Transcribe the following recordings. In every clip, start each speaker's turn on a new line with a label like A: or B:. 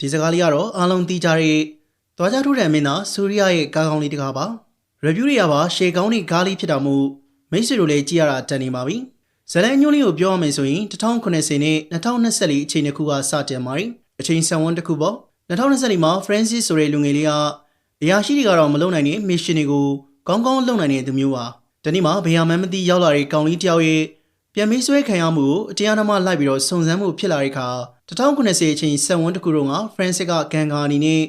A: ဒီစကားလေးကတော့အားလုံးသိကြတဲ့သွားကြထိုးတယ်မင်းသားစူရီယာရဲ့ကားကောင်းလေးတစ်ကားပါ review တွေကပါရှေကောင်းတဲ့ကားလေးဖြစ်တာမို့မိတ်ဆွေတို့လည်းကြည့်ရတာတန်နေပါပြီဇလန်ညွှန်းလေးကိုပြောရမယ်ဆိုရင်2090နဲ့2024အချိန်တစ်ခုကစတင်ပါပြီအချိန်ဆန်ဝန်းတစ်ခုပေါ့2024မှာ Francis ဆိုတဲ့လူငယ်လေးကအရာရှိတွေကတော့မလုပ်နိုင်တဲ့ mission တွေကိုကောင်းကောင်းလုပ်နိုင်တဲ့သူမျိုးပါဒီနေ့မှာဘယ်ဟာမှမသိရောက်လာတဲ့ကောင်လေးတယောက်ရဲ့ပြန်မေးဆွဲခံရမှုကိုအတရားနာမှလိုက်ပြီးတော့စုံစမ်းမှုဖြစ်လာတဲ့အခါ 2090အချိန်ဆန်ဝန်းတစ်ခုတော့က Francis ကဂန်ဂါအနေနဲ့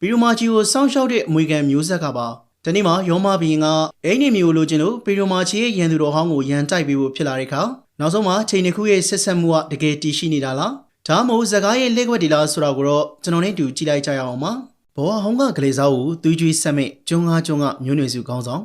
A: ဘီရိုမာချီကိုစောင့်ရှောက်တဲ့အမွေခံမျိုးဆက်ကပါဒီနေ့မှာယောမဘီရင်ကအိမ်နေမျိုးလိုချင်လို့ဘီရိုမာချီရဲ့ရန်သူတော်ဟောင်းကိုရန်တိုက်ပေးဖို့ဖြစ်လာတဲ့အခါနောက်ဆုံးမှာချိန်တစ်ခုရဲ့ဆက်ဆက်မှုကတကယ်တည်ရှိနေတာလားဒါမှမဟုတ်ဇကားရဲ့လက်ွက်ဒီလားဆိုတာကိုတော့ကျွန်တော်နဲ့တူကြည့်လိုက်ကြရအောင်ပါဘောဟောင်းကကလေးစားကိုသွေးကြွေးဆက်မဲ့ကျုံငါကျုံငါမျိုးနွယ်စုကောင်းဆောင်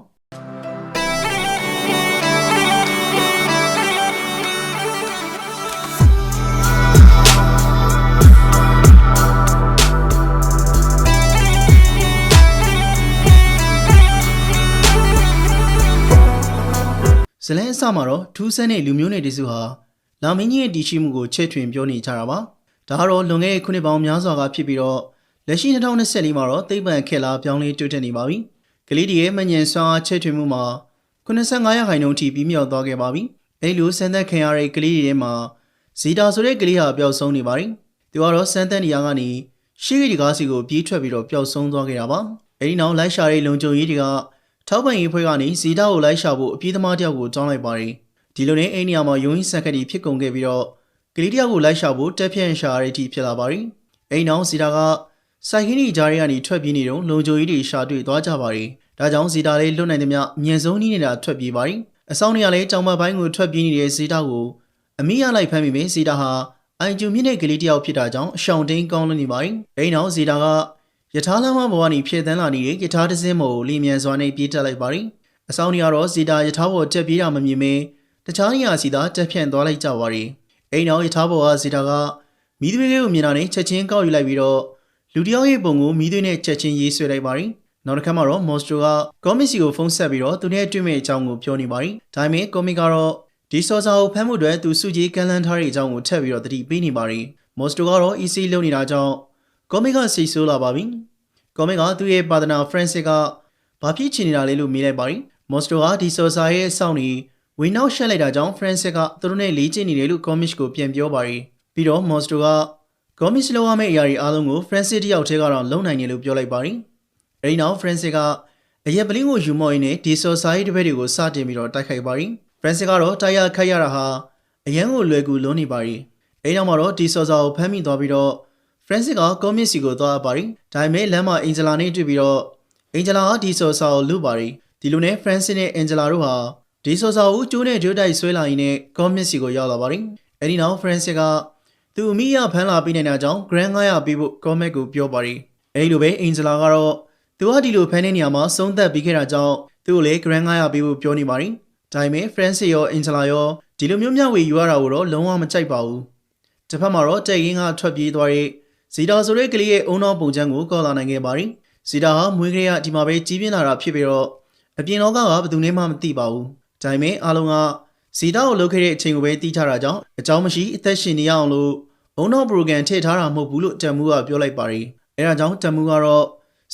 A: ဇလန်အစမှာတော့ထူးဆန်းတဲ့လူမျိုးနယ်တစုဟာလာမင်းကြီးရဲ့တည်ရှိမှုကိုချဲ့ထွင်ပြောနေကြတာပါ။ဒါကတော့လွန်ခဲ့တဲ့ခုနှစ်ပေါင်းများစွာကဖြစ်ပြီးတော့လက်ရှိ2024မှာတော့သိပ္ပံခေတ်လာပြောင်းလဲတိုးတက်နေပါပြီ။ကလေးဒီရဲ့မညံစွာချဲ့ထွင်မှုမှာ85ရာခိုင်နှုန်းထိပြီးမြောက်သွားခဲ့ပါပြီ။အဲဒီလိုစမ်းသပ်ခံရတဲ့ကလေးတွေထဲမှာဇီတာဆိုတဲ့ကလေးဟာပျောက်ဆုံးနေပါပြီ။သူကတော့စမ်းသပ်နေရာကနေရှေ့ကဒီကားစီကိုပြေးထွက်ပြီးတော့ပျောက်ဆုံးသွားခဲ့တာပါ။အဲဒီနောက်လိုက်ရှာတဲ့လုံခြုံရေးတွေက ထောက်ပံ့ရေးဖွဲ့ကနေဇီတာကိုလိုက်ရှာဖို့အပြေးသမားတယောက်ကိုတောင်းလိုက်ပါတယ်။ဒီလိုနဲ့အိမ်နေရာမှာယုံရင်စက်ကတိဖြစ်ကုန်ခဲ့ပြီးတော့ကလေးတယောက်ကိုလိုက်ရှာဖို့တက်ဖြန့်ရှာရတဲ့အထိဖြစ်လာပါတယ်။အိမ်နောက်ဇီတာကစိုက်ခင်းကြီးကြားထဲကနေထွက်ပြေးနေတော့လုံခြုံရေးတွေရှာတွေ့သွားကြပါတယ်။ဒါကြောင့်ဇီတာလေးလွတ်နိုင်သမျှအမြန်ဆုံးနီးနေတာထွက်ပြေးပါတယ်။အဆောင်နေရာလေးကြောင်မပိုင်းကိုထွက်ပြေးနေတဲ့ဇီတာကိုအမိရလိုက်ဖမ်းမိမယ်ဇီတာဟာအိုင်ကျူမြင့်တဲ့ကလေးတယောက်ဖြစ်တာကြောင့်အရှောင်တိန်ကောင်းလွန်းနေပါတယ်။အိမ်နောက်ဇီတာက ယထာလမ်းမဘဝကနေဖြည့်သန်းလာနေတဲ့ယထာတစင်းမို့လီမြန်စွာနဲ့ပြေးတက်လိုက်ပါသည်။အဆောင်ကြီးကတော့ဇီတာယထာဘော်တက်ပြေးတာမမြင်မင်းတခြားနေရာစီသာတက်ဖြန့်သွားလိုက်ကြပါသည်။အိမ်နောက်ယထာဘော်ကဇီတာကမိသွေးလေးကိုမြင်တာနဲ့ချက်ချင်းကောက်ယူလိုက်ပြီးတော့လူတယောက်ရဲ့ပုံကိုမိသွေးနဲ့ချက်ချင်းရေးဆွဲလိုက်ပါသည်။နောက်တစ်ခါမှာတော့မော်စတိုကကောမစ်စီကိုဖုန်းဆက်ပြီးတော့သူနဲ့တွေ့မဲ့အကြောင်းကိုပြောနေပါသည်။ဒါပေမဲ့ကောမစ်ကတော့ဒီစောစာကိုဖမ်းမှုအတွက်သူစုကြီးကန်လန်းထားတဲ့အကြောင်းကိုထပ်ပြီးတော့တတိပေးနေပါသည်။မော်စတိုကတော့ EC လုံနေတာကြောင့် ကောမစ်ကစိတ်ဆိုးလာပါပြီ။ကောမင်ကသူ့ရဲ့ပါဒနာဖရန့်စစ်ကဘာဖြစ်ချင်နေတာလဲလို့မေးလိုက်ပါရီမော်စတိုကဒီဆိုဆာရဲ့စောင့်နေဝင်နောက်ရှက်လိုက်တာကြောင့်ဖရန့်စစ်ကသူတို့နဲ့လေးကျင်နေတယ်လို့ကောမစ်ကိုပြန်ပြောပါရီပြီးတော့မော်စတိုကကောမစ်လောက်ရမယ့်အရာတွေအားလုံးကိုဖရန့်စစ်တယောက်တည်းကတော့လုံနိုင်တယ်လို့ပြောလိုက်ပါရီအဲဒီနောက်ဖရန့်စစ်ကအရက်ပလင်းကိုယူမော့ရင်းနဲ့ဒီဆိုဆာရဲ့တပည့်တွေကိုစတင်ပြီးတော့တိုက်ခိုက်ပါရီဖရန့်စစ်ကတော့တိုက်ရခိုက်ရတာဟာအရန်ကိုလွယ်ကူလုံးနေပါရီအဲဒီနောက်မှာတော့ဒီဆိုဆာကိုဖမ်းမိသွားပြီးတော့ ဖရန့်စစ်ကကောမစ်စီကိုသွားပါရီဒါပေမဲ့လမ်းမှာအင်ဂျလာနဲ့တွေ့ပြီးတော့အင်ဂျလာကဒီဆိုဆာကိုလူပါရီဒီလိုနဲ့ဖရန့်စစ်နဲ့အင်ဂျလာတို့ဟာဒီဆိုဆာကိုကျိုးနဲ့ဒွတ်တိုက်ဆွဲလာရင်းနဲ့ကောမစ်စီကိုရောက်လာပါရီအဲဒီနောက်ဖရန့်စစ်ကသူ့အမိရဖမ်းလာပြီးနေတာကြောင့် grand 900ပေးဖို့ကောမစ်ကိုပြောပါရီအဲဒီလိုပဲအင်ဂျလာကတော့သူကဒီလိုဖမ်းတဲ့နေရာမှာဆုံးသက်ပြီးခဲ့တာကြောင့်သူ့ကိုလည်း grand 900ပေးဖို့ပြောနေပါရီဒါပေမဲ့ဖရန့်စစ်ရောအင်ဂျလာရောဒီလိုမျိုးမျှဝေယူရတာကိုတော့လုံးဝမကြိုက်ပါဘူးတစ်ဖက်မှာတော့တက်ရင်းကထွက်ပြေးသွားတဲ့ ဇီတာဆိုတဲ့ကလေးရဲ့အုံနောက်ပုံချမ်းကိုကောက်လာနိုင်ခဲ့ပါရီဇီတာဟာမွေးကလေးကဒီမှာပဲကြီးပြင်းလာတာဖြစ်ပြီးတော့အပြင်လောကကဘယ်သူမှမသိပါဘူးဒါပေမဲ့အားလုံးကဇီတာကိုလုပ်ခဲ့တဲ့အချိန်ကိုပဲတီးထားတာကြောင့်အကြောင်းမရှိအသက်ရှင်နေရအောင်လို့အုံနောက်ပရိုဂရမ်ထည့်ထားတာမဟုတ်ဘူးလို့တမ်မူကပြောလိုက်ပါရီအဲဒါကြောင့်တမ်မူကတော့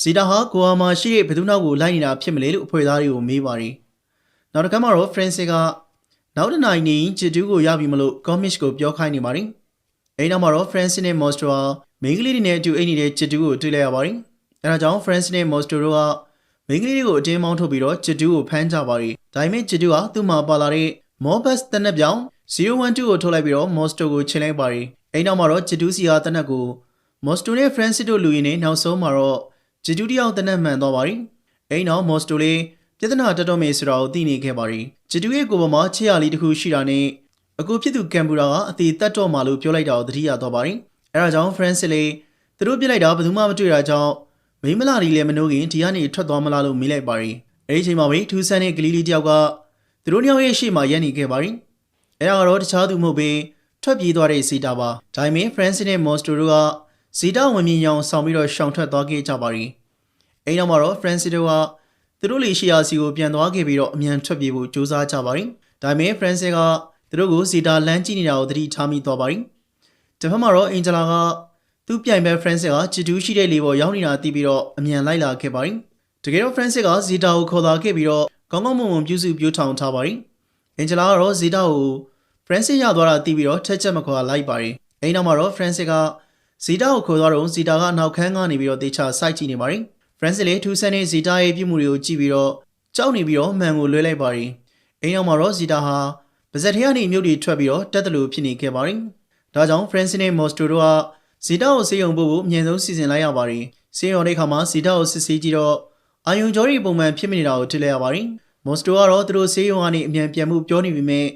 A: ဇီတာဟာကိုအာမာရှိတဲ့ဘယ်သူနောက်ကိုလိုက်နေတာဖြစ်မလဲလို့အဖွဲ့သားတွေကိုမေးပါရီနောက်တစ်ခါမှာတော့ဖရန့်စစ်ကနောက်တစ်နိုင်နေချစ်တူးကိုရပြီမလို့ကောမစ်ကိုပြောခိုင်းနေပါရီအဲဒီနောက်မှာတော့ Francis နဲ့ Monster ဟာ မိန်းကလေးတွေနဲ့အတူအိမ်နေတဲ့ချစ်တူးကိုတွေ့လိုက်ရပါတယ်။အဲဒါကြောင့် Francis နဲ့ Monster တို့ကမိန်းကလေးတွေကိုအတင်းမောင်းထုတ်ပြီးတော့ချစ်တူးကိုဖမ်းကြပါတယ်။ဒါပေမဲ့ချစ်တူးကသူ့မှာပါလာတဲ့ Mobus တနက်ပြောင်012ကိုထုတ်လိုက်ပြီးတော့ Monster ကိုချိန်လိုက်ပါတယ်။အဲဒီနောက်မှာတော့ချစ်တူးစီဟာတနက်ကို Monster နဲ့ Francis တို့လူရင်းနဲ့နောက်ဆုံးမှာတော့ချစ်တူးတယောက်တနက်မှန်သွားပါတယ်။အဲဒီနောက် Monster လေးပြဿနာတက်တော့မယ်ဆိုတာကိုသိနေခဲ့ပါတယ်။ချစ်တူးရဲ့ကိုယ်ပေါ်မှာချစ်ရလေးတစ်ခုရှိတာနဲ့အခုဖြစ်သူကမ်ပူရာကအသေးတက်တော့မှလို့ပြောလိုက်တာကိုသတိရသွားပါတယ်။ အဲဒါကြောင့် Francis လေးသူတို့ပြစ်လိုက်တာဘယ်သူမှမတွေ့တာကြောင့်မိမလာဒီလည်းမနှိုးခင်ဒီကနေထွက်သွားမလားလို့မေးလိုက်ပါတယ်။အဲဒီအချိန်မှာပဲထူးဆန်းတဲ့ကလေးလေးတယောက်ကသူတို့နှစ်ယောက်ရဲ့ရှေ့မှာရပ်နေခဲ့ပါတယ်။အဲဒါကတော့တခြားသူမဟုတ်ဘဲထွက်ပြေးသွားတဲ့ဇီတာပါ။ဒါပေမဲ့ Francis နဲ့ Monster တို့ကဇီတာဝင်မြင်ရောင်ဆောင်ပြီးတော့ရှောင်ထွက်သွားခဲ့ကြပါတယ်။အဲဒီနောက်မှာတော့ Francis တို့ကသူတို့လေးရှီယာစီကိုပြန်သွားခဲ့ပြီးတော့အမြန်ထွက်ပြေးဖို့ကြိုးစားကြပါတယ်။ဒါပေမဲ့ Francis ကသူတို့ကိုဇီတာလမ်းကြည့်နေတာကိုသတိထားမိသွားပါတယ်။ တစ်ဖက်မှာတော့အင်ဂျလာကဇသူပြိုင်ဘက် Francis ကချစ်တူးရှိတဲ့လေပေါ်ရောက်နေတာသိပြီးတော့အမြန်လိုက်လာခဲ့ပါတယ်တကယ်တော့ Francis ကဇီတာကိုခေါ်လာခဲ့ပြီးတော့ကောင်းကောင်းမွန်မွန်ပြုစုပြောထောင်ထားပါတယ်အင်ဂျလာကတော့ဇီတာကို Francis ရသွားတာသိပြီးတော့ထက်ချက်မခေါ်လိုက်ပါတယ်အိမ်နောက်မှာတော့ Francis ကဇီတာကိုခေါ်သွားတော့ဇီတာကနောက်ခန်းကနေပြီးတော့တေချာစိုက်ကြည့်နေပါတယ် Francis လေထူးဆန်းတဲ့ဇီတာရဲ့ပြုမှုတွေကိုကြည့်ပြီးတော့ကြောက်နေပြီးတော့မှန်ကိုလွှဲလိုက်ပါတယ်အိမ်နောက်မှာတော့ဇီတာဟာပါဇက်ထဲကနေမြုပ်တွေထွက်ပြီးတော့တက်တယ်လို့ဖြစ်နေခဲ့ပါတယ် ဒါကြောင့် Francis နဲ့ Mosto တို့ကဇီတာကိုစေယုံဖို့ကိုအမြင်ဆုံးစီစဉ်လိုက်ရပါတယ်စေယုံတဲ့အခါမှာဇီတာကိုစစ်ဆေးကြည့်တော့အာယုံကျော်ရီပုံမှန်ဖြစ်မနေတာကိုတွေ့လိုက်ရပါတယ်မော်စတိုကတော့သူတို့ဆေးရုံကနေအမြန်ပြန်မှုပြောနေပြီမဲ့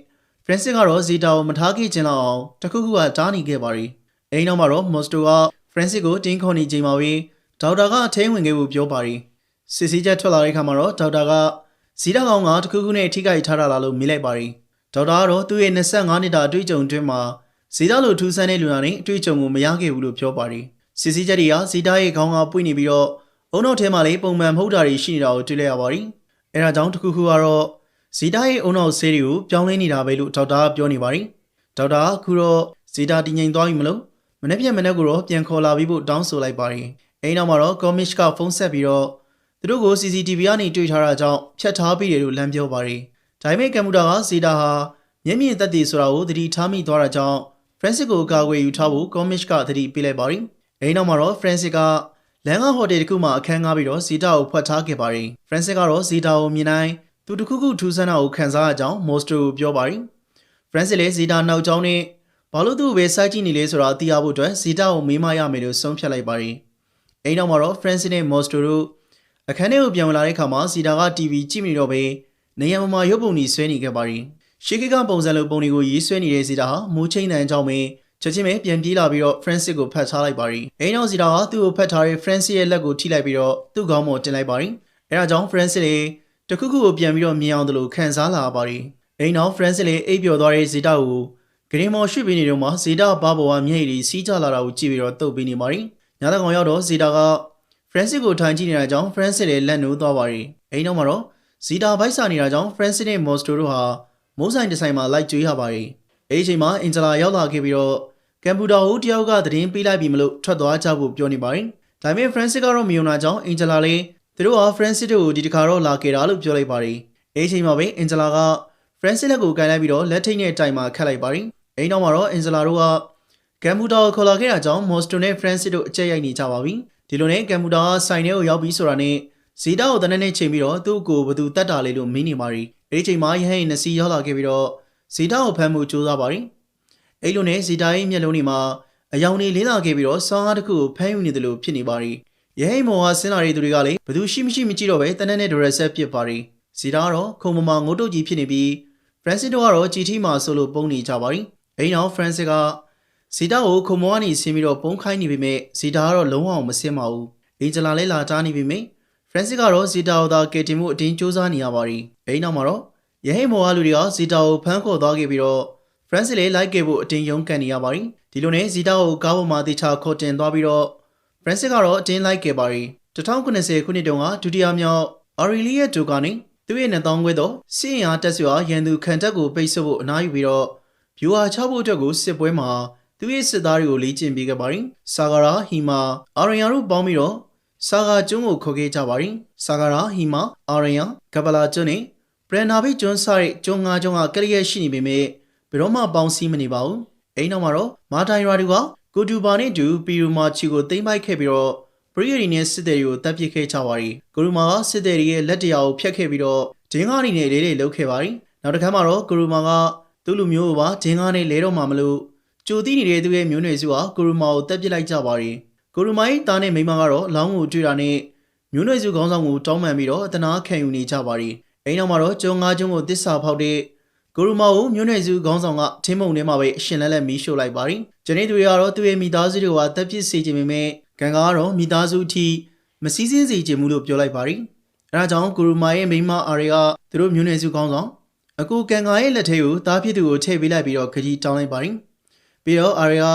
A: ဖရန်စစ်ကတော့ဇီတာကိုမထားခဲ့ခြင်းလောက်အောင်တခုခုကတားနေခဲ့ပါတယ်။အဲဒီနောက်မှာတော့မော်စတိုကဖရန်စစ်ကိုတင်းခေါ်နေချိန်မှာပဲဒေါက်တာကအထင်းဝင်ခဲ့ဖို့ပြောပါတယ်။စစ်ဆေးချက်ထွက်လာတဲ့အခါမှာတော့ဒေါက်တာကဇီတာကောင်ကတခုခုနဲ့ထိခိုက်ထားတာလားလို့မေးလိုက်ပါတယ်။ဒေါက်တာကတော့သူ့ရဲ့25နှစ်တာအတွေ့အကြုံအတွင်းမှာ ဇီတာလိုထူးဆန်းတဲ့လူနာနဲ့အတွေ့အကြုံကိုမရခဲ့ဘူးလို့ပြောပါတယ်။စစ်ဆေးချက်တွေကဇီတာရဲ့ခေါင်းကပွင့်နေပြီးတော့အုံနောက်ထဲမှာလည်းပုံမှန်မဟုတ်တာတွေရှိနေတာကိုတွေ့လိုက်ရပါတယ်။အဲဒါကြောင့်တခုခုကတော့ဇီတာရဲ့အုံနောက်ဆေးတွေကိုပြောင်းလဲနေတာပဲလို့ဒေါက်တာကပြောနေပါတယ်။ဒေါက်တာကခုတော့ဇီတာတည်ငြိမ်သွားပြီမလို့မနေ့ပြန်မနေ့ကတော့ပြန်ခေါ်လာပြီးဖို့တောင်းဆိုလိုက်ပါတယ်။အဲဒီနောက်မှာတော့ကောမစ်ကဖုန်းဆက်ပြီးတော့သူတို့ကို CCTV ကနေတွေ့ထားတာကြောင့်ဖြတ်ထားပြီးတယ်လို့လမ်းပြောပါတယ်။ဒါပေမဲ့ကမ်ပူတာကဇီတာဟာမျက်မြင်သက်သေဆိုတာကိုသတိထားမိသွားတာကြောင့် ဖရန်စစ်ကိုကာကွယ်ယူထားဖို့ကောမစ်ကသတိပေးလိုက်ပါတယ်။အဲဒီနောက်မှာတော့ဖရန်စစ်ကလန်ကဟိုတယ်တစ်ခုမှာအခန်းငှားပြီးတော့ဇီတာကိုဖွက်ထားခဲ့ပါတယ်။ဖရန်စစ်ကတော့ဇီတာကိုမြင်တိုင်းသူတစ်ခုခုထူးဆန်းတာကိုခံစားရကြောင်းမော်စတိုကိုပြောပါတယ်။ဖရန်စစ်လည်းဇီတာနောက်ကျောင်းနဲ့ဘာလို့သူ့ကိုပဲစိုက်ကြည့်နေလဲဆိုတာသိရဖို့အတွက်ဇီတာကိုမေးမရမယ်လို့ဆုံးဖြတ်လိုက်ပါတယ်။အဲဒီနောက်မှာတော့ဖရန်စစ်နဲ့မော်စတိုတို့အခန်းထဲကိုပြန်ဝင်လာတဲ့အခါမှာဇီတာက TV ကြည့်မနေတော့ဘဲနေရာမှာရုပ်ပုံကြီးဆွဲနေခဲ့ပါတယ်။ ရှေးကိကပုံစံလိုပုံတွေကိုရေးဆွဲနေတဲ့ဇီတာဟာမူးချင်းတန်ကြောင့်ပဲချက်ချင်းပဲပြန်ပြေးလာပြီးတော့ Francis ကိုဖတ်ထားလိုက်ပါရီ။အိမ်နောက်စီတာကသူ့ကိုဖတ်ထားတဲ့ Francis ရဲ့လက်ကိုထိလိုက်ပြီးတော့သူ့ခေါင်းပေါ်တင်လိုက်ပါရီ။အဲဒါကြောင့် Francis လေတခုခုကိုပြန်ပြီးတော့မြင်အောင်တလို့ခံစားလာပါရီ။အိမ်နောက် Francis လေအိပ်ပျော်သွားတဲ့ဇီတာကိုဂရင်းမော်ရွှေ့ပြီးနေတော့မှဇီတာဘာဘောကမျက်ရည်စီးကြလာတာကိုကြည့်ပြီးတော့တုတ်ပြီးနေပါရီ။ညတဲ့ကောင်ရောက်တော့ဇီတာက Francis ကိုထိုင်ကြည့်နေတာကြောင့် Francis လေလက်နိုးသွားပါရီ။အိမ်နောက်မှာတော့ဇီတာဘိုက်စာနေတာကြောင့် Francis နဲ့ Mosto တို့ဟာ မိုးဆိုင်ဒီဇိုင်းမှာလိုက်ကြွေးရပါရီ။အဲဒီအချိန်မှာအင်ဂျလာရောက်လာခဲ့ပြီးတော့ကမ်ပူတာဟိုတယောက်ကသတင်းပေးလိုက်ပြီမလို့ထွက်သွားကြဖို့ပြောနေပါတယ်။ဒါပေမဲ့ Francis ကတော့မယုံနာကြောင့်အင်ဂျလာလေးသူတို့ဟာ Francis တို့ကိုဒီတခါတော့လာခဲ့တာလို့ပြောလိုက်ပါတယ်။အဲဒီအချိန်မှာပဲအင်ဂျလာက Francis လက်ကိုကန်လိုက်ပြီးတော့လက်ထိတ်နဲ့တိုင်မှာခတ်လိုက်ပါတယ်။အဲဒီနောက်မှာတော့အင်ဂျလာတို့ကကမ်ပူတာကိုခေါ်လာခဲ့တာကြောင့်မော်စတိုနဲ့ Francis တို့အကြက်ရိုက်နေကြပါပြီ။ဒီလိုနဲ့ကမ်ပူတာကဆိုင်ထဲကိုရောက်ပြီးဆိုတာနဲ့ ဇီတာကိုတနက်နေ့ချိန်ပြီးတော့သူ့ကိုဘသူတတ်တာလေလို့မင်းနေပါရီ။အဲဒီချိန်မှာယဟန်နစီရောက်လာခဲ့ပြီးတော့ဇီတာကိုဖမ်းမှုစူးစမ်းပါရီ။အဲ့လိုနဲ့ဇီတာရဲ့မျက်လုံးတွေမှာအယောင်တွေလင်းလာခဲ့ပြီးတော့ဆောင်းကားတစ်ခုကိုဖမ်းယူနေတယ်လို့ဖြစ်နေပါရီရဲဟိမော်ဟာဆင်းလာတဲ့သူတွေကလည်းဘသူရှိမရှိမကြည့်တော့ပဲတနက်နဲ့ဒရက်ဆက်ပြစ်ပါရီဇီတာကတော့ခုံမမငိုးတုတ်ကြီးဖြစ်နေပြီးဖရန်စစ်တို့ကတော့ဂျီတီမှာဆိုလို့ပုံနေကြပါရီအဲ့နောက်ဖရန်စစ်ကဇီတာကိုခုံမောကနေဆင်းပြီးတော့ပုံခိုင်းနေပေမဲ့ဇီတာကတော့လုံးဝမဆင်းပါဘူးအင်ဂျလာလည်းလာတားနေပေမဲ့ ဖရန်စစ်ကတော့ဇီတာကိုသာကယ်တင်မှုအတင်းစူးစမ်းနေရပါရီအဲ့နောက်မှာတော့ရဲဟိမော်ဟာလူတွေကဇီတာကိုဖမ်းခေါ်သွားခဲ့ပြီးတော့ဖရန်စစ်လည်းလိုက်ခဲ့ဖို့အတင်းရုံးကန်နေရပါရီဒီလိုနဲ့ဇီတာကိုကားပေါ်မှာတေချာခေါ်တင်သွားပြီးတော့ဖရန်စစ်ကတော့အတင်းလိုက်ခဲ့ပါရီ2090ခုနှစ်တုန်းကဒုတိယမြောက်အာရီလီရဲ့ဒိုကနေသူ့ရဲ့နှစ်တောင်းခွဲတော့စစ်ရင်အားတက်စွာရန်သူခံတပ်ကိုပိတ်ဆို့ဖို့အနားယူပြီးတော့ဗျူဟာချဖို့အတွက်ကိုစစ်ပွဲမှာသူ့ရဲ့စစ်သားတွေကိုလေ့ကျင့်ပေးခဲ့ပါရီဆာဂရာဟီမာအာရန်ယာတို့ပေါင်းပြီးတော့ ဆာဂါကျွန်းကိုခေါ်ခဲ့ကြပါရီဆာဂရာဟီမာအာရန်ယာကပလာကျွန်းနဲ့ပရန်နာဘိကျွန်းစားတဲ့ကျွန်းငါးကျွန်းကကလေးရရှိနေပေမဲ့ဘယ်တော့မှပေါင်းစည်းမနေပါဘူးအိမ်နောက်မှာတော့မာတိုင်ရာတူကကိုတူပါနဲ့တူပီရူမာချီကိုသိမ့်ပိုက်ခဲ့ပြီးတော့ပရိယရီနဲ့စစ်သည်တွေကိုတပ်ပစ်ခဲ့ကြပါရီကိုရူမာကစစ်သည်တွေရဲ့လက်တရားကိုဖျက်ခဲ့ပြီးတော့ဒင်းကားနေနဲ့လေးတွေလှုပ်ခဲ့ပါရီနောက်တစ်ခါမှာတော့ကိုရူမာကသူ့လူမျိုးကိုပါဒင်းကားနဲ့လဲတော့မှမလို့ကြိုတိနေတဲ့သူရဲ့မျိုးနွယ်စုကကိုရူမာကိုတပ်ပစ်လိုက်ကြပါရီ ကိုရူမာရဲ့တားနဲ့မိန်းမကတော့လောင်းကိုတွေ့တာနဲ့မျိုးနွယ်စုခေါင်းဆောင်ကိုတောင်းပန်ပြီးတော့တနာခံယူနေကြပါရီအိမ်နောက်မှာတော့ကျုံငါးကျုံကိုတစ္ဆာဖောက်တဲ့ကိုရူမာကိုမြို့နယ်စုခေါင်းဆောင်ကထင်းမုံထဲမှာပဲအရှင်လက်လက်မီးရှို့လိုက်ပါရီ။ဂျနေသူတွေကတော့သူ့ရဲ့မိသားစုတွေကတက်ပစ်စေခြင်းပေမဲ့ဂန်ကတော့မိသားစုအထိမစည်းစင်းစေခြင်းမှုလို့ပြောလိုက်ပါရီ။အဲဒါကြောင့်ကိုရူမာရဲ့မိန်းမအာရီကသူတို့မြို့နယ်စုခေါင်းဆောင်အခုဂန်ကာရဲ့လက်ထဲကိုတားဖြစ်သူကိုထည့်ပေးလိုက်ပြီးတော့ခကြီးတောင်းလိုက်ပါရီ။ပြီးတော့အာရီက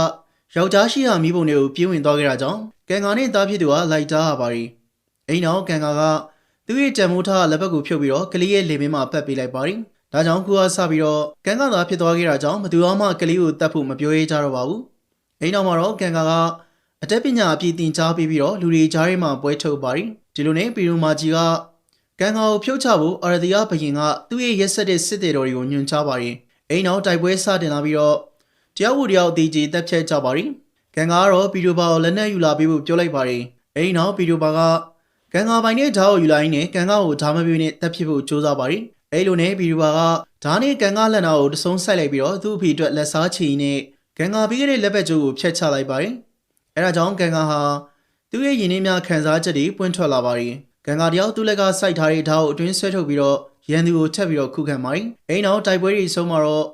A: ယောက်ျားရှိရာမိဘုံတွေကိုပြေးဝင်သွားခဲ့တာကြောင့်ဂန်ကာနဲ့တားဖြစ်သူကလိုက်တားပါရီ။အိမ်နောက်ဂန်ကာကသူ့ရဲ့ကြံမိုးထားလက်ဘက်ကိုဖြုတ်ပြီးတော့ကလေးရဲ့လေမင်းမှာပတ်ပေးလိုက်ပါရီ။ဒါကြောင့်ကူကစပြီးတော့ကန်ကသာဖြစ်သွားခဲ့တာကြောင့်ဘသူမှကလေးကိုတတ်ဖို့မပြောရကြတော့ပါဘူး။အိမ်နောက်မှာတော့ကန်ကာကအတက်ပညာအပြည့်တင်ကြားပေးပြီးတော့လူတွေကြားထဲမှာပွဲထုတ်ပါတယ်ဒီလိုနဲ့ပီရူမာကြီးကကံကာကိုဖြုတ်ချဖို့အာရဒီယာဘရင်ကသူ့ရဲ့ရက်ဆက်တဲ့စစ်တေတော်တွေကိုညွှန်ကြားပါတယ်အိမ်နောက်တိုက်ပွဲစတင်လာပြီးတော့ တယောက်ဝတယောက်အသေးကြီးတက်ဖြတ်ကြပါတယ်ကံကာကတော့ပီရူဘာကိုလက်နက်ယူလာပေးဖို့ပြောလိုက်ပါတယ်အိမ်နောက်ပီရူဘာကကံကာပိုင်နဲ့ဓာတ်ကိုယူလိုက်နဲ့ကံကာကိုဓာမပြင်းနဲ့တက်ဖြစ်ဖို့ကြိုးစားပါတယ်အဲ့လိုနဲ့ပီရူဘာကဓာတ်နဲ့ကံကာလက်နာကိုတဆုံဆိုင်လိုက်ပြီးတော့သူ့အဖေအတွက်လက်စားချီနဲ့ကံကာပြီးခဲ့တဲ့လက်ပတ်ကျိုးကိုဖျက်ချလိုက်ပါတယ်အဲဒါကြောင့်ကံကာဟာသူ့ရဲ့ရင်းနှီးများခံစားချက်တွေပွင့်ထွက်လာပါတယ်ကံကာတယောက်သူ့လက်ကစိုက်ထားတဲ့ဓာတ်ကိုအတွင်းဆွဲထုတ်ပြီးတော့ရန်သူကိုထပ်ပြီးတော့ခုခံပါတယ်အိမ်နောက်တိုက်ပွဲတွေဆုံးမှာတော့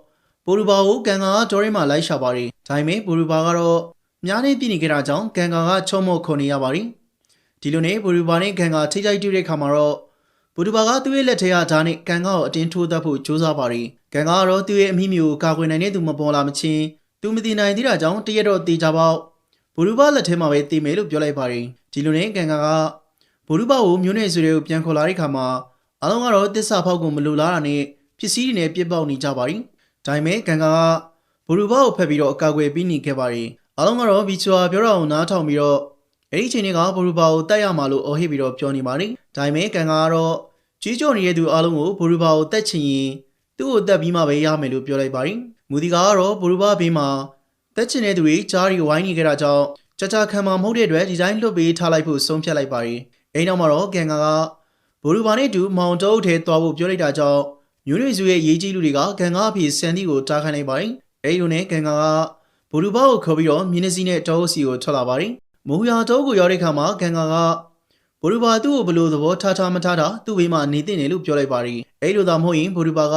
A: ပိုရူဘာကိုကံကာကဒေါ်ရီမှာလိုက်ရှာပါတယ်ဒါပေမဲ့ပိုရူဘာကတော့မြားနေပြည်နေကြတာကြောင့်ကံကာကချုံမော့ခုန်နေရပါတယ်ဒီလိုနဲ့ပိုရူဘာနဲ့ကံကာထိကြိုက်တူတဲ့ခါမှာတော့ပိုရူဘာကသူ့ရဲ့လက်ထဲကဓာတ်နဲ့ကံကာကိုအတင်းထိုးသတ်ဖို့ကြိုးစားပါတယ်ကံကာကတော့သူ့ရဲ့အမိမျိုးကိုကာကွယ်နိုင်တဲ့သူမပေါ်လာမချင်းသူမတည်နိုင်သေးတာကြောင့်တရက်တော့တေချာပေါက်ဘူရူဘလက်ထဲမှာပဲတည်မယ်လို့ပြောလိုက်ပါတယ်ဒီလိုနဲ့ကန်ကာကဘူရူဘကိုမျိုးနယ်စုတွေကိုပြန်ခေါ်လာတဲ့ခါမှာအလုံးကတော့တစ္ဆာဖောက်ကိုမလိုလားတာနဲ့ပစ္စည်းတွေနဲ့ပြစ်ပေါက်နေကြပါတယ် ဒါပေမဲ့ကန်ကာကဘူရူဘကိုဖက်ပြီးတော့အကာအကွယ်ပြီးနေခဲ့ပါတယ်အလုံးကတော့ဘီချွာပြောတာကိုနားထောင်ပြီးတော့အဲ့ဒီချိန်တွေကဘူရူဘကိုတတ်ရမှာလို့အော်ဟစ်ပြီးတော့ပြောနေပါတယ်ဒါပေမဲ့ကန်ကာကတော့ကြီးကျော်နေတဲ့သူအလုံးကိုဘူရူဘကိုတတ်ချင်ရင်သူ့ကိုတတ်ပြီးမှပဲရမယ်လို့ပြောလိုက်ပါတယ်မူဒီကတော့ဘူရူဘဘေးမှာတက်ချင်တဲ့သူတွေကြားရီဝိုင်းနေကြတာကြောင့်ကြကြခံမှာမဟုတ်တဲ့အတွက်ဒီဇိုင်းလွတ်ပေးထားလိုက်ဖို့ဆုံးဖြတ်လိုက်ပါတယ်။အိမ်နောက်မှာတော့ကန်ကာကဘူရူဘာနဲ့တူမောင်တုတ်ထဲသွားဖို့ပြောလိုက်တာကြောင့် မျိုးနွေစုရဲ့ရေးကြီးလူတွေကကန်ကာအဖေစန်တီကိုတားခိုင်းလိုက်ပါတယ်။အဲဒီလိုနဲ့ကန်ကာကဘူရူဘာကိုခေါ်ပြီးတော့မြင်းနှစီနဲ့တောအုပ်စီကိုထွက်လာပါတယ်။မူရတောကိုရောက်တဲ့ခါမှာကန်ကာကဘူရူဘာသူ့ကိုဘလို့သဘောထားထားမထားတာသူ့ဘေးမှာနေတဲ့တယ်လို့ပြောလိုက်ပါတယ်။အဲဒီလိုသာမဟုတ်ရင်ဘူရူဘာက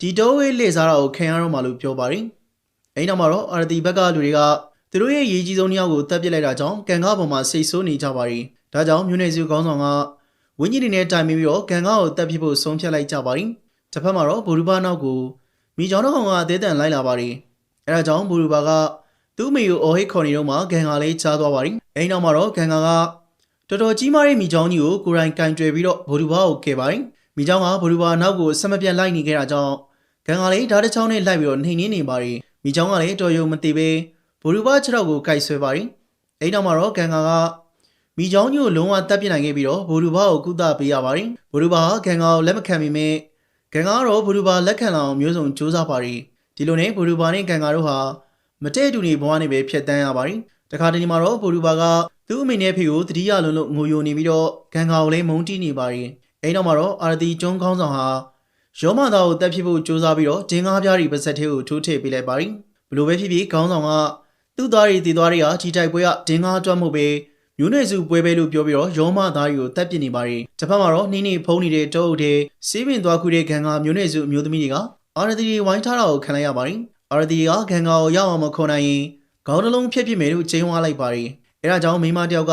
A: ဒီတောဝဲလှည့်စားတာကိုခံရတော့မှလို့ပြောပါတယ်။အဲဒီနောက်မှာတော့အာရတီဘက်ကလူတွေကသူတို့ရဲ့ရေးကြီးဆုံးတစ်ယောက်ကိုတပ်ပစ်လိုက်တာကြောင့်ကန်ကားပေါ်မှာစိတ်ဆိုးနေကြပါရီ။ဒါကြောင့်မြို့နယ်စုခေါင်းဆောင်ကဝင်းကြီးတွေနဲ့တိုင်ပြီးတော့ကန်ကားကိုတပ်ပစ်ဖို့ဆုံးဖြတ်လိုက်ကြပါရီ။ တစ်ဖက်မှာတော့ဘူရူဘာနောက်ကိုမိကျောင်းတော်ကောင်ကအသေးတန်လိုက်လာပါရီ။အဲဒါကြောင့်ဘူရူဘာကသူ့မိကိုအော်ဟစ်ခေါ်နေတော့မှကန်ကာလေးချားသွားပါရီ။အဲဒီနောက်မှာတော့ကန်ကာကတော်တော်ကြီးမားတဲ့မိကျောင်းကြီးကိုကိုရိုင်းကင်တွယ်ပြီးတော့ဘူရူဘာကိုကယ်ပါရီ။မိကျောင်းကဘူရူဘာနောက်ကိုဆက်မပြတ်လိုက်နေခဲ့တာကြောင့်ကန်ကာလေးဓာတ်တစ်ချောင်းနဲ့လိုက်ပြီးတော့နှိမ်နှင်းနေပါရီ။မိကျောင်းကလည်းတော်ရုံမသိပဲဘူရူဘာခြေထောက်ကိုကိုက်ဆွဲပါရီ။အဲဒီနောက်မှာတော့ကန်ကာကမိချောင်းကြီးကိုလုံးဝတပ်ပစ်နိုင်ခဲ့ပြီးတော့ဘူရူဘာကိုကုသပေးရပါရီ။ဘူရူဘာကကန်ကာကိုလက်မခံမိမဲ့ ကန်ကာကတော့ဘူရူဘာလက်ခံလာအောင်မျိုးစုံစူးစမ်းပါရီ။ဒီလိုနဲ့ဘူရူဘာနဲ့ကန်ကာတို့ဟာမတည့်တူနေဘဝနဲ့ပဲဖြတ်တန်းရပါရီ။တခါတလေမှာတော့ဘူရူဘာကသူ့အမေနဲ့ဖေကိုတတိယလုံးလို့ငိုယိုနေပြီးတော့ကန်ကာကိုလည်းမုန်းတီးနေပါရီ။အဲဒီနောက်မှာတော့အာရတီကျွန်းခေါင်းဆောင်ဟာရောမသားကိုတက်ဖြစ်ဖို့စူးစမ်းပြီးတော့ဂျင်းကားပြားရီပါစက်သေးကိုထိုးထည့်ပေးလိုက်ပါရီ။ဘလို့ပဲဖြစ်ဖြစ်ခေါင်းဆောင်ကသူ့သားရီတည်သွားရီဟာကြီးတိုက်ပွဲကဒင်းကားတွတ်မှုပဲ မျိုးနွယ်စုပွဲပဲလို့ပြောပြီးတော့ရောမသားရီကိုတက်ပစ်နေပါရီတစ်ဖက်မှာတော့နှင်းနေဖုံးနေတဲ့တောအုပ်တွေစီးပင်သွားခုတဲ့ခံကမျိုးနွယ်စုအမျိုးသမီးတွေကအာရတီတွေဝိုင်းထားတာကိုခံလိုက်ရပါရီအာရတီကခံကာကိုရောက်အောင်မခေါ်နိုင်ရင်ခေါင်းတစ်လုံးဖြတ်ပြစ်မယ်လို့ချိန်ဝါလိုက်ပါရီအဲဒါကြောင့်မိမတယောက်က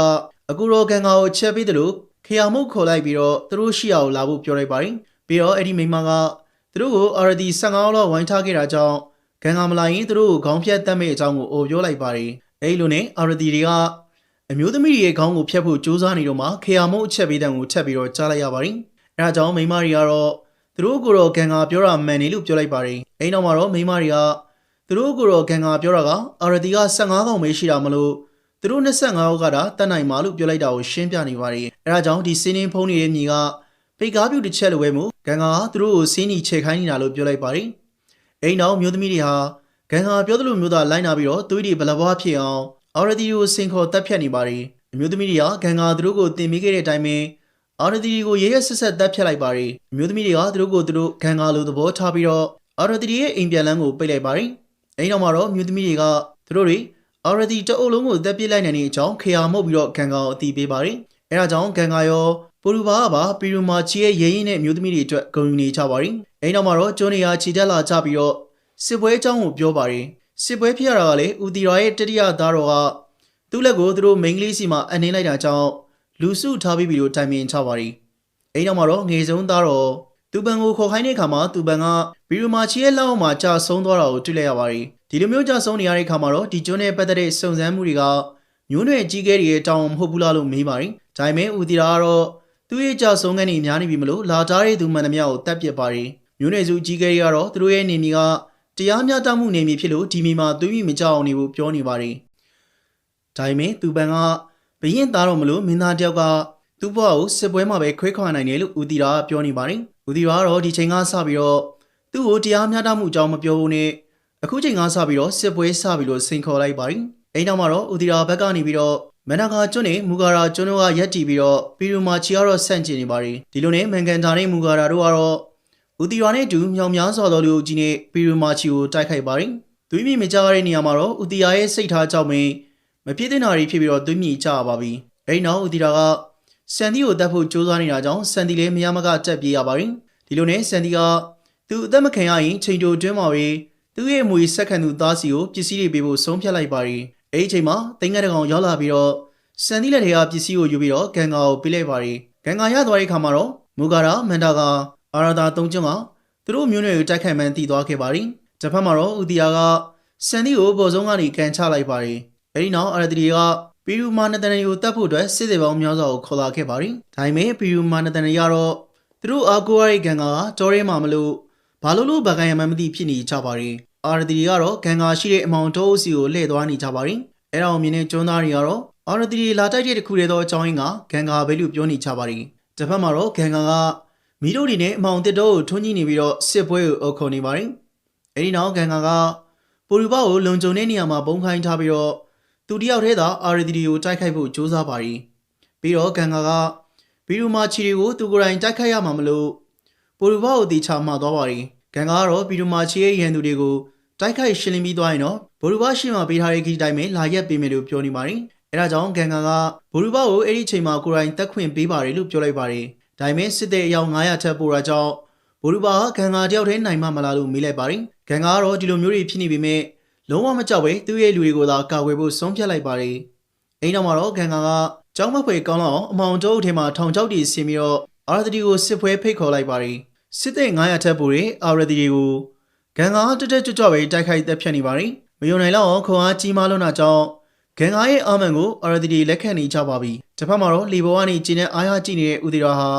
A: အကူရောခံကာကိုချက်ပြီးတယ်လို့ခရမုတ်ခေါ်လိုက်ပြီးတော့သူတို့ရှိအောင်လာဖို့ပြောလိုက်ပါရီပြီးတော့အဲ့ဒီမိမကသူတို့ကိုအာရတီ15လောက်ဝိုင်းထားခဲ့တာကြောင့်ခံကမလာရင်သူတို့ကိုခေါင်းဖြတ်တတ်မဲ့အကြောင်းကိုအိုပြောလိုက်ပါတယ်။အဲဒီလိုနဲ့အာရတီတွေက အမျိုးသမီးတွေရဲ့ခေါင်းကိုဖြတ်ဖို့ကြိုးစားနေတော့မှခေယာမုတ်အချက်ပေးတဲ့ကိုထပ်ပြီးတော့ကြားလိုက်ရပါတယ်။အဲဒါကြောင့်မိန်းမတွေကတော့သူတို့ကိုတော့ခံကပြောတာမှန်တယ်လို့ပြောလိုက်ပါတယ်။အဲဒီနောက်မှာတော့မိန်းမတွေကသူတို့ကိုတော့ခံကပြောတာကအာရတီက15កောင်ပဲရှိတာမလို့သူတို့25ယောက်ကတာတတ်နိုင်မှာလို့ပြောလိုက်တာကိုရှင်းပြနေပါတယ်။အဲဒါကြောင့်ဒီစင်းင်းဖုံးနေတဲ့မြေကပိတ်ကားပြူတစ်ချက်လိုပဲမို့ခံကသူတို့ကိုစင်းနီချေခိုင်းနေတာလို့ပြောလိုက်ပါတယ်။အိမ်နောက်မျိုးသမီးတွေဟာဂန်ဟာပြောသလိုမျိုးသားလိုက်နာပြီးတော့သွေးတွေဘလဘွားဖြစ်အောင် အော်ရတီကိုစင်ခေါ်တက်ဖြတ်နေပါတယ်အမျိုးသမီးတွေကဂန်ဟာသူတို့ကိုတင်မိခဲ့တဲ့အတိုင်းပဲအော်ရတီကိုရဲရဲဆက်ဆက်တက်ဖြတ်လိုက်ပါတယ်အမျိုးသမီးတွေကသူတို့ကိုသူတို့ဂန်ဟာလိုသဘောထားပြီးတော့အော်ရတီရဲ့အိမ်ပြန်လန်းကိုပိတ်လိုက်ပါတယ်အဲဒီနောက်မှာတော့အမျိုးသမီးတွေကသူတို့တွေအော်ရတီတအုပ်လုံးကိုတက်ပစ်လိုက်နိုင်တဲ့အကြောင်းခေယာမှုတ်ပြီးတော့ဂန်ဟာကိုအတီးပေးပါတယ်အဲဒါကြောင့်ဂန်ဟာရောပူရူဘာကပါပီရူမာချီရဲ့ရဲရင်နဲ့မျိုးသမီးတွေအတွက်ဂုဏ်ယူနေကြပါတယ်အဲဒီနောက်မှာတော့ကျွန်းနေရာခြေတက်လာကြပြီးတော့စစ်ပွဲအကြောင်းကိုပြောပါတယ် စစ်ပွဲဖြစ်ရတာကလေဦးတီရာရဲ့တတိယသားတော်ကသူ့လက်ကိုသူတို့မိန်းကလေးစီမှာအနှင်းလိုက်တာကြောင့်လူစုထားပြီးပြီးတော့တိုင်ပင်ချပါတယ်အိမ်နောက်မှာတော့ငေဆုံးသားတော်သူပန်ကိုခေါ်ခိုင်းတဲ့အခါမှာသူပန်ကဘီရူမာချီရဲ့လက်အောက်မှာကြာဆုံးသွားတာကိုတွေ့လိုက်ရပါတယ်ဒီလိုမျိုးကြာဆုံးနေရတဲ့အခါမှာတော့ဒီကျွန်းနဲ့ပတ်သက်တဲ့စုံစမ်းမှုတွေကမျိုးနွယ်ကြီးကဲတွေရဲ့တောင်းမဟုတ်ဘူးလားလို့မေးပါတယ်ဒါပေမဲ့ဦးတီရာကတော့သူ့ရဲ့ကြာဆုံးကနေများနေပြီမလို့လာတားတဲ့သူမှန်သမျှကိုတတ်ပစ်ပါတယ်မျိုးနွယ်စုကြီးကဲတွေကတော့သူတို့ရဲ့နေမီက တရားမျှတမှုနေမည်ဖြစ်လို့ဒီမီမှာသွေးမိမကြောက်အောင်နေဖို့ပြောနေပါတယ်ဒါပေမဲ့သူပန်ကဘရင်သားတော်မလို့မင်းသားတယောက်ကသူ့ဘဝကိုစစ်ပွဲမှာပဲခွဲခွာနိုင်တယ်လို့ဦးတီရာကပြောနေပါတယ်ဦးတီရာကတော့ဒီချိန်ကစပြီးတော့သူ့ကိုတရားမျှတမှုအကြောင်းမပြောဘူးနဲ့အခုချိန်ကစပြီးတော့စစ်ပွဲစပြီးလို့စိန်ခေါ်လိုက်ပါတယ်အဲနောက်မှာတော့ဦးတီရာဘက်ကနေပြီးတော့မန္တကာကျွန်းနဲ့မူဂါရာကျွန်းတို့ကရက်တီပြီးတော့ပီရူမာချီကတော့ဆန့်ကျင်နေပါတယ်ဒီလိုနဲ့မန်ကန်တာနဲ့မူဂါရာတို့ကတော့ ဦးတီရွာနဲ့အတူမြောင်များစွာသောလူအုပ်ကြီးနဲ့ပီရူမာချီကိုတိုက်ခိုက်ပါတယ်။သွေးမြေမကြရတဲ့နေရာမှာတော့ဦးတီယာရဲ့စိတ်ထားကြောင့်ပဲမဖြစ်တဲ့နာရီဖြစ်ပြီးတော့သွေးမြေကြရပါပြီ။အဲဒီနောက်ဦးတီယာကစန်တီကိုတတ်ဖို့ကြိုးစားနေတာကြောင့်စန်တီလည်းမရမကတက်ပြေးရပါတယ်။ဒီလိုနဲ့စန်တီကသူအသက်မခံရရင်ချိန်တိုတွင်းမှာပဲသူ့ရဲ့အမွေဆက်ခံသူသားစီကိုပစ္စည်းတွေပေးဖို့ဆုံးဖြတ်လိုက်ပါတယ်။အဲဒီအချိန်မှာတင်ငတ်တကောင်ရောက်လာပြီးတော့စန်တီလက်ထဲကပစ္စည်းကိုယူပြီးတော့ဂန်ဂါကိုပေးလိုက်ပါတယ်။ဂန်ဂါရသွားတဲ့အခါမှာတော့မူဂါရာမန်တာက အာရာသာသုံးကျွန်းကသူတို့မျိုးနွယ်ကိုတိုက်ခိုက်မှန်းတည်သွားခဲ့ပါတယ်။တစ်ဖက်မှာတော့ဦးတီယာကစန်ဒီကိုပေါ်ဆုံးကနေကန်ချလိုက်ပါတယ်။အဲဒီနောက်အာရတီကပီရူမာနတန်ရီကိုတတ်ဖို့အတွက်စစ်သေးပေါင်းများစွာကိုခေါ်လာခဲ့ပါတယ်။ဒါပေမဲ့ပီရူမာနတန်ရီကတော့သူတို့အာကိုရီဂန်ကကြောရဲမှာမလို့ဘာလို့လို့ဗကန်ရမှန်းမသိဖြစ်နေကြပါတယ်။အာရတီကတော့ဂန်ကာရှိတဲ့အမောင်တိုးစီကိုလှည့်သွားနေကြပါတယ်။အဲဒါကိုမြင်တဲ့ကျွန်းသားတွေကတော့အာရတီလာတိုက်တဲ့တစ်ခုတည်းသောအကြောင်းရင်းကဂန်ကာပဲလို့ပြောနေကြပါတယ်။တစ်ဖက်မှာတော့ဂန်ကာက မီတို့တွေနဲ့အမောင်တစ်တော့ကိုထွန်းကြီးနေပြီးတော့စစ်ပွဲကိုအုပ်ခုံနေပါတယ်။အဲဒီနောက်ဂန်ဂါကပူရီဘကိုလုံခြုံတဲ့နေရာမှာပုံခိုင်းထားပြီးတော့သူတယောက်တည်းသာအာရဒီဒီကိုတိုက်ခိုက်ဖို့ကြိုးစားပါတယ်။ပြီးတော့ဂန်ဂါကဘီရူမာချီတွေကိုသူကိုယ်တိုင်တိုက်ခိုက်ရမှာမလို့ပူရီဘကိုတီချမှာသွားပါတယ်။ဂန်ဂါကတော့ဘီရူမာချီရဲ့ရန်သူတွေကိုတိုက်ခိုက်ရှင်းလင်းပြီးသွားရင်တော့ဘူရူဘရှိမှပေးထားတဲ့ခီးတိုင်းပဲလာရက်ပေးမယ်လို့ပြောနေပါတယ်။အဲဒါကြောင့်ဂန်ဂါကဘူရူဘကိုအဲ့ဒီအချိန်မှာကိုယ်တိုင်တက်ခွင့်ပေးပါတယ်လို့ပြောလိုက်ပါတယ်။ ဒါပေမဲ့စစ်တဲ့အယောက်900ထက်ပိုတာကြောင့်ဘူရူဘာကဂန်ဂါတယောက်တည်းနိုင်မှမလားလို့မေးလိုက်ပါတယ်။ဂန်ဂါကတော့ဒီလိုမျိုးတွေဖြစ်နေပေမဲ့လုံးဝမကြောက်ပဲသူ့ရဲ့လူတွေကိုသာကာကွယ်ဖို့ဆုံးဖြတ်လိုက်ပါတယ်။အဲဒီနောက်မှာတော့ဂန်ဂါကကြောင်းမဖွေကောင်းလောက်အမောင်တုပ်ထဲမှာထောင်ချောက်တီဆင်ပြီးတော့အာရတီကိုစစ်ပွဲဖိတ်ခေါ်လိုက်ပါတယ်။စစ်တဲ့900ထက်ပိုတဲ့အာရတီကိုဂန်ဂါတက်တက်ကြွကြွပဲတိုက်ခိုက်သက်ဖြတ်နေပါတယ်။မယုံနိုင်လောက်အောင်ခွန်အားကြီးမားလွန်းတာကြောင့်ဂန်ဂါရဲ့အာမန်ကိုအာရတီလက်ခံနေကြပါပြီ။တစ်ဖက်မှာတော့လီဘောကနေကျင်းတဲ့အားရကြည့်နေတဲ့ဦးတီရာဟာ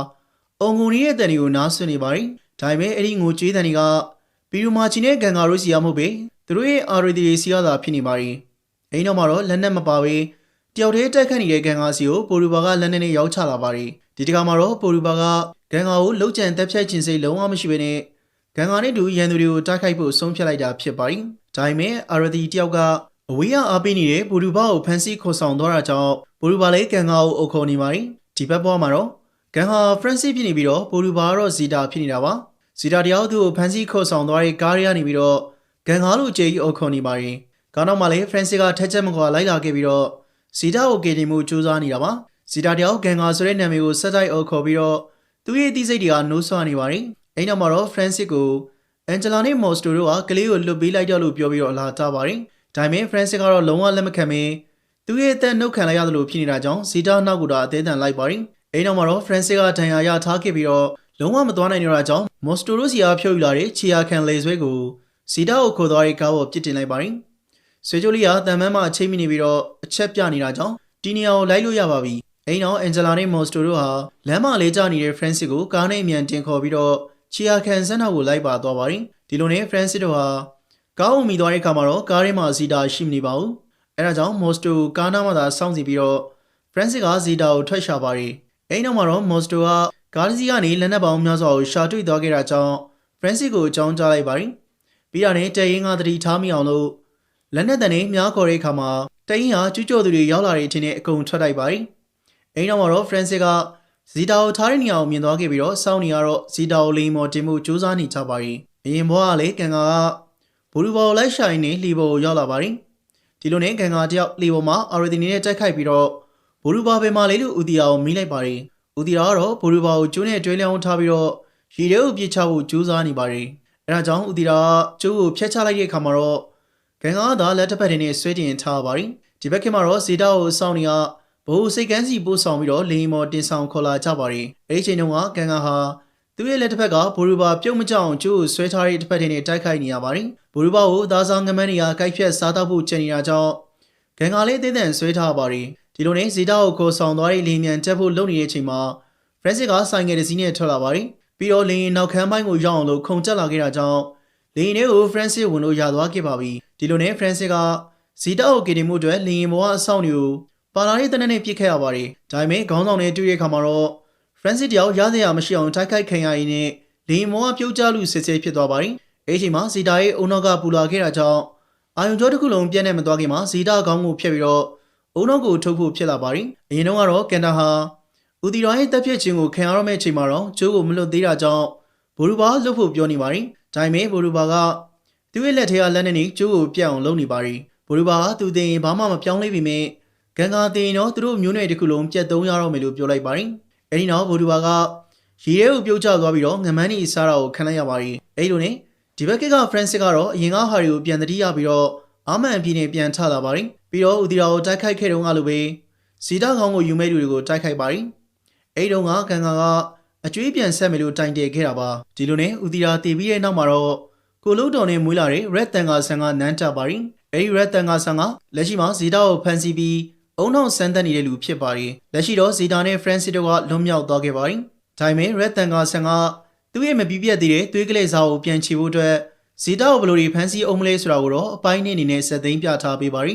A: အုံငုံရဲ့တန်တွေကိုနားဆွနေပါတယ်။ဒါပေမဲ့အဲ့ဒီငိုကြွေးတန်တွေကပီရူမာချီနဲ့ဂန်ဂါရိုစီယာမဟုတ်ပဲသူတို့ရဲ့အာရတီစီယာသာဖြစ်နေပါတယ်။အဲဒီနောက်မှာတော့လက်နက်မပါပဲတယောက်တည်းတက်ခတ်နေတဲ့ဂန်ဂါစီကိုပိုရူဘာကလက်နက်နဲ့ရောက်ချလာပါတယ်။ဒီတခါမှာတော့ပိုရူဘာကဂန်ဂါကိုလှုပ်ကြံတက်ဖြတ်ခြင်းစိတ်လုံးဝမရှိဘဲနဲ့ဂန်ဂါနဲ့တူရန်သူတွေကိုတိုက်ခိုက်ဖို့ဆုံးဖြတ်လိုက်တာဖြစ်ပါတယ်။ဒါပေမဲ့အာရတီတယောက်ကအဝေးရအားပေးနေတဲ့ပိုရူဘာကိုဖမ်းဆီးခေါ်ဆောင်သွားတာကြောင့်ပိုရူဘာလည်းဂန်ဂါကိုအုပ်ခေါ်နေပါတယ်။ဒီဘက်ဘွားမှာတော့ ဂန်ဟာဖရန့်စစ်ဖြစ်နေပြီးတော့ပိုလူဘာကတော့ဇီတာဖြစ်နေတာပါဇီတာတယောက်သူ့ကိုဖမ်းဆီးခေါ်ဆောင်သွားတဲ့ကားရကနေပြီးတော့ဂန်ဟာလိုကြေကြီးအုပ်ခုံနေပါတယ်ကားနောက်မှာလည်းဖရန့်စစ်ကထက်ချက်မကွာလိုက်လာခဲ့ပြီးတော့ဇီတာကိုကေတင်မှုစူးစမ်းနေတာပါဇီတာတယောက်ဂန်ဟာဆိုတဲ့နာမည်ကိုဆက်တိုက်အုပ်ခေါ်ပြီးတော့သူ့ရဲ့အသိစိတ်တွေကနိုးဆွနေပါတယ်အဲ့နောက်မှာတော့ဖရန့်စစ်ကိုအန်ဂျလာနဲ့မော်စတိုတို့ကကလေးကိုလွတ်ပေးလိုက်တော့လို့ပြောပြီးတော့လာတာပါတယ်ဒါပေမဲ့ဖရန့်စစ်ကတော့လုံးဝလက်မခံဘဲသူ့ရဲ့အသက်နှုတ်ခံလိုက်ရသလိုဖြစ်နေတာကြောင့်ဇီတာနောက်ကတော့အသေးအံလိုက်ပါတယ် အိမ်နောက်မှာတော့ဖရန်စစ်ကဒဏ်ရာရထားခဲ့ပြီးတော့လုံးဝမသွားနိုင်တော့တာကြောင့်မော်စတိုရိုစီယာဖြုတ်ယူလာတဲ့ချီယာခံလေဆွဲကိုစီတာကိုခေါ်သွားတဲ့ကားပေါ်ပစ်တင်လိုက်ပါတယ်။ဆွေချိုလီယာတန်မန်းမှအချိန်မိနေပြီးတော့အချက်ပြနေတာကြောင့်ဒီနေရာကိုလိုက်လို့ရပါပြီ။အိမ်နောက်အန်ဂျလာနဲ့မော်စတိုတို့ဟာလမ်းမလေးကျနေတဲ့ဖရန်စစ်ကိုကားနဲ့အမြန်တင်ခေါ်ပြီးတော့ချီယာခံစက်နောက်ကိုလိုက်ပါသွားပါတယ်။ဒီလိုနဲ့ဖရန်စစ်တို့ဟာကားကိုမိသွားတဲ့အခါမှာတော့ကားထဲမှာစီတာရှိမနေပါဘူး။အဲဒါကြောင့်မော်စတိုကားနားမှာသာစောင့်စီပြီးတော့ဖရန်စစ်ကစီတာကိုထွက်ရှာပါတယ်။ အဲဒီနောက်မှာတော့မော်စတိုကကားတစ်စီးကနေလက်နက်ပေါင်းများစွာကိုရှာတွေ့သွားခဲ့တာကြောင့်ဖရန်စစ်ကိုအကြောင်းကြားလိုက်ပါတယ်။ပြီးတာနဲ့တရင်ကသတိထားမိအောင်လို့လက်နက်တန်တွေမြားခေါ်တဲ့အခါမှာတရင်ဟာကျူးကျော်သူတွေရောက်လာတဲ့အချိန်နဲ့အကုန်ထွက်လိုက်ပါတယ်။အဲဒီနောက်မှာတော့ဖရန်စစ်ကဇီတာကိုထားတဲ့နေရာကိုမြင်သွားခဲ့ပြီးတော့စောင်းနေရတော့ဇီတာကိုလိမ်မော်တင်မှုစူးစမ်းနေကြပါတယ်။အရင်ဘွားကလည်းကန်ကာကဘူရူဘော်လိုက်ရှိုင်းနေလီဘော်ကိုရောက်လာပါတယ်။ဒီလိုနဲ့ကန်ကာတယောက်လီဘော်မှာအာရဒီနီနဲ့တိုက်ခိုက်ပြီးတော့ ဘူရူဘာဘယ်မှာလဲလို့ဦးတီယာကိုမိလိုက်ပါတယ်။ဦးတီယာကတော့ဘူရူဘာကိုကျိုးနဲ့တွဲလျောင်းထားပြီးတော့ရေထဲကိုပြစ်ချဖို့ကြိုးစားနေပါတယ်။အဲဒါကြောင့်ဦးတီယာကကျိုးကိုဖျက်ချလိုက်တဲ့အခါမှာတော့ကန်ကာကသာလက်တစ်ဖက်နဲ့ဆွဲတင်ထားပါတယ်။ဒီဘက်ခင်မှာတော့ဇီတာကိုစောင်းနေကဘိုးစိတ်ကန်းစီပို့ဆောင်ပြီးတော့လင်းမော်တင်ဆောင်ခေါ်လာကြပါတယ်။အဲဒီချိန်တုန်းကကန်ကာဟာသူ့ရဲ့လက်တစ်ဖက်ကဘူရူဘာပြုတ်မကြောင်ကျိုးကိုဆွဲထားတဲ့တစ်ဖက်နဲ့တိုက်ခိုက်နေရပါတယ်။ဘူရူဘာကိုအသားဆောင်ငမန်းနေရာကိုက်ဖြတ်စားတော့ဖို့ကြံနေတာကြောင့်ကန်ကာလေးအသေးအံဆွဲထားပါတယ်။ ဒီလိုနဲ့ဇီတာကိုခေါ်ဆောင်သွားတဲ့လင်းမြန်တက်ဖို့လုပ်နေတဲ့အချိန်မှာဖရန့်စစ်ကဆိုင်ငယ်တစ်စီးနဲ့ထွက်လာပါတယ်။ပြီးတော့လင်းနောက်ခန်းပိုင်းကိုရောက်အောင်လို့ခုန်တက်လာခဲ့တာကြောင့်လင်းတွေကိုဖရန့်စစ်ဝင်လို့ရသွားခဲ့ပါပြီ။ဒီလိုနဲ့ဖရန့်စစ်ကဇီတာကိုကယ်တင်မှုအတွက်လင်ရင်ဘဝအဆောင်တွေကိုပါလာတဲ့တနက်နေ့ပြစ်ခဲ့ရပါတယ်ဒါပေမဲ့ခေါင်းဆောင်တွေတွေ့ရတဲ့အခါမှာတော့ Francis တယောက်ရစရာမရှိအောင်တိုက်ခိုက်ခံရရင်းနဲ့လင်ရင်ဘဝပြုတ်ကျလူစစ်စစ်ဖြစ်သွားပါတယ်အဲ့ဒီအချိန်မှာဇီတာရဲ့အုံနောက်ကပူလာခဲ့တာကြောင့်အာယုံကြောတစ်ခုလုံးပြန့်နေမသွားခင်မှာဇီတာခေါင်းကိုဖျက်ပြီးတော့ အုံနောက်ကိုထုတ်ဖို့ဖြစ်လာပါတယ်အရင်တော့ကတော့ကန်တာဟာဦးတီတော်ရဲ့တပ်ဖြစ်ခြင်းကိုခံရတော့မယ့်အချိန်မှာတော့ကျိုးကိုမလွတ်သေးတာကြောင့်ဘူရူဘာလွတ်ဖို့ပြောနေပါတယ်ဒါပေမဲ့ဘူရူဘာကသူ့ရဲ့လက်ထဲကလက်နဲ့နေကျိုးကိုပြတ်အောင်လုပ်နေပါရီဘိုရူဘာကသူတင်ရင်ဘာမှမပြောင်းလဲပေမဲ့ဂန်ဂါတင်ရင်တော့သူတို့မျိုးနွယ်တစ်ခုလုံးပြတ်သုံးရတော့မယ်လို့ပြောလိုက်ပါရီအဲဒီနောက်ဘိုရူဘာကရေရဲကိုပြုတ်ကျသွားပြီးတော့ငမန်းနီစားတာကိုခံလိုက်ရပါရီအဲဒီလိုနဲ့ဒီဘက်ကကဖရန့်စစ်ကတော့အရင်ကဟာရီကိုပြန်တတိရပြီးတော့အာမန်ပြည်နေပြန်ထလာပါရီ ပြီးတော့ဦးတီရာကိုတိုက်ခိုက်ခဲ့တုန်းကလိုပဲစီတာကောင်းကိုယူမဲ့လူတွေကိုတိုက်ခိုက်ပါရီအဲဒီတုန်းကဂန်ဂါကအကျွေးပြန်ဆက်မယ်လို့တိုင်တယ်ခဲ့တာပါဒီလိုနဲ့ဦးတီရာတည်ပြီးတဲ့နောက်မှာတော့ကိုလုံးတော်နဲ့မွေးလာတဲ့ Red Tanga ဆန်ကနန်းတက်ပါရီအဲဒီ Red Tanga ဆန်ကလက်ရှိမှာဇီတာကိုဖမ်းဆီးပြီးအုံနောက်ဆန်းသက်နေတဲ့လူဖြစ်ပါရီလက်ရှိတော့ဇီတာနဲ့ Francis တို့ကလွန်မြောက်သွားခဲ့ပါရီဒါပေမဲ့ Red Tanga ဆန်ကသူ့ရဲ့မပြည့်ပြတ်သေးတဲ့သွေးကလေးစားကိုပြန်ချေဖို့အတွက်ဇီတာကိုဘယ်လိုတွေဖမ်းဆီးအောင်မလဲဆိုတာကိုတော့အပိုင်းနဲ့အနေနဲ့စက်သိမ်းပြထားပေးပါရီ